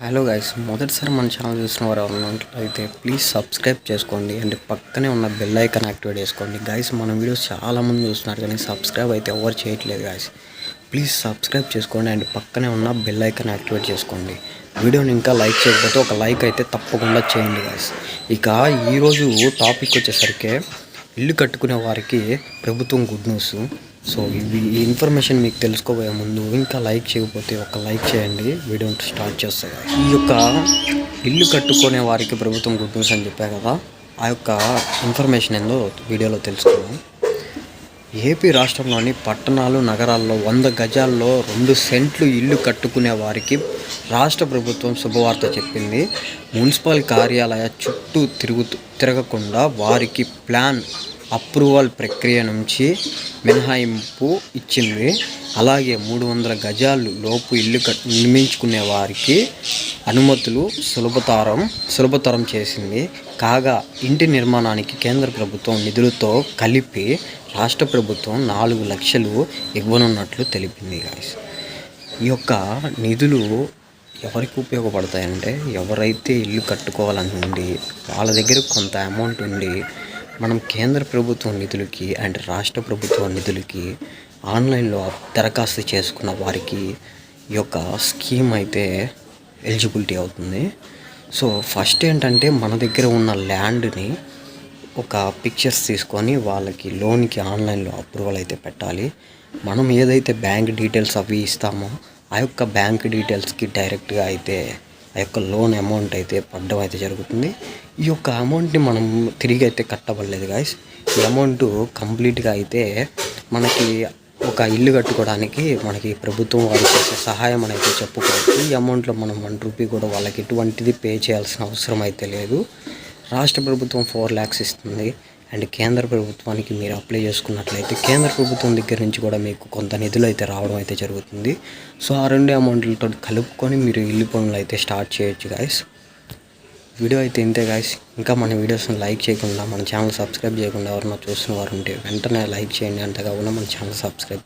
Hello guys మొదటిసారి మన channel చూసిన వారు అయితే ప్లీజ్ సబ్స్క్రైబ్ చేసుకోండి. అండ్ పక్కనే ఉన్న బెల్ ఐకాన్ యాక్టివేట్ చేసుకోండి. గైస్ మన వీడియోస్ చాలా మంది చూస్తున్నారు కానీ సబ్స్క్రైబ్ అయితే ఎవరు చేయట్లేదు గైస్ ప్లీజ్ సబ్స్క్రైబ్ చేసుకోండి అండ్ పక్కనే ఉన్న బెల్ ఐకాన్ యాక్టివేట్ చేసుకోండి. వీడియోని ఇంకా లైక్ చేయకపోతే ఒక లైక్ అయితే తప్పకుండా చేయండి గైస్ ఇక ఈరోజు టాపిక్ వచ్చేసరికి ఇల్లు కట్టుకునే వారికి ప్రభుత్వం గుడ్ న్యూస్ సో ఇవి ఈ ఇన్ఫర్మేషన్ మీకు తెలుసుకోబోయే ముందు ఇంకా లైక్ చేయకపోతే ఒక లైక్ చేయండి. వీడియో స్టార్ట్ చేస్తాయి ఈ యొక్క ఇల్లు కట్టుకునే వారికి ప్రభుత్వం గుడ్ న్యూస్ అని చెప్పా కదా ఆ యొక్క ఇన్ఫర్మేషన్ ఏందో వీడియోలో తెలుసుకుందాం. ఏపీ రాష్ట్రంలోని పట్టణాలు నగరాల్లో వంద గజాల్లో రెండు సెంట్లు ఇల్లు కట్టుకునే వారికి రాష్ట్ర ప్రభుత్వం శుభవార్త చెప్పింది. మున్సిపల్ కార్యాలయ చుట్టూ తిరుగుతూ తిరగకుండా వారికి ప్లాన్ అప్రూవల్ ప్రక్రియ నుంచి మినహాయింపు ఇచ్చింది. అలాగే మూడు వందల గజాలు లోపు ఇల్లు కట్ నిర్మించుకునే వారికి అనుమతులు సులభతరం సులభతరం చేసింది. కాగా ఇంటి నిర్మాణానికి కేంద్ర ప్రభుత్వం నిధులతో కలిపి రాష్ట్ర ప్రభుత్వం నాలుగు లక్షలు ఇవ్వనున్నట్లు తెలిపింది గాయస్. ఈ యొక్క నిధులు ఎవరికి ఉపయోగపడతాయంటే ఎవరైతే ఇల్లు కట్టుకోవాలని ఉండి వాళ్ళ దగ్గర కొంత అమౌంట్ ఉండి మనం కేంద్ర ప్రభుత్వం నిధులకి అండ్ రాష్ట్ర ప్రభుత్వ నిధులకి ఆన్లైన్లో దరఖాస్తు చేసుకున్న వారికి ఈ యొక్క స్కీమ్ అయితే ఎలిజిబిలిటీ అవుతుంది. సో ఫస్ట్ ఏంటంటే మన దగ్గర ఉన్న ల్యాండ్ని ఒక పిక్చర్స్ తీసుకొని వాళ్ళకి లోన్కి ఆన్లైన్లో అప్రూవల్ అయితే పెట్టాలి. మనం ఏదైతే బ్యాంక్ డీటెయిల్స్ అవి ఇస్తామో ఆ యొక్క బ్యాంక్ డీటెయిల్స్కి డైరెక్ట్గా అయితే ఆ యొక్క లోన్ అమౌంట్ అయితే పడడం అయితే జరుగుతుంది. ఈ యొక్క అమౌంట్ని మనం తిరిగి అయితే కట్టబడలేదు గాయస్. ఈ అమౌంట్ కంప్లీట్గా అయితే మనకి ఒక ఇల్లు కట్టుకోవడానికి మనకి ప్రభుత్వం వాళ్ళు చేసే సహాయం అనేది చెప్పుకోవచ్చు. ఈ అమౌంట్లో మనం వన్ రూపీ కూడా వాళ్ళకి ఎటువంటిది పే చేయాల్సిన అవసరం అయితే లేదు. రాష్ట్ర ప్రభుత్వం ఫోర్ ల్యాక్స్ ఇస్తుంది. అండ్ కేంద్ర ప్రభుత్వానికి మీరు అప్లై చేసుకున్నట్లయితే కేంద్ర ప్రభుత్వం దగ్గర నుంచి కూడా మీకు కొంత నిధులు అయితే రావడం అయితే జరుగుతుంది. సో ఆ రెండు అమౌంట్లతో కలుపుకొని మీరు ఇల్లు పనులు అయితే స్టార్ట్ చేయొచ్చు గాయస్ వీడియో అయితే ఇంతే గాయస్ ఇంకా మన వీడియోస్ని లైక్ చేయకుండా మన ఛానల్ సబ్స్క్రైబ్ చేయకుండా ఎవరన్నా చూస్తున్న వారు ఉంటే వెంటనే లైక్ చేయండి. అంతేకాకుండా మన ఛానల్ సబ్స్క్రైబ్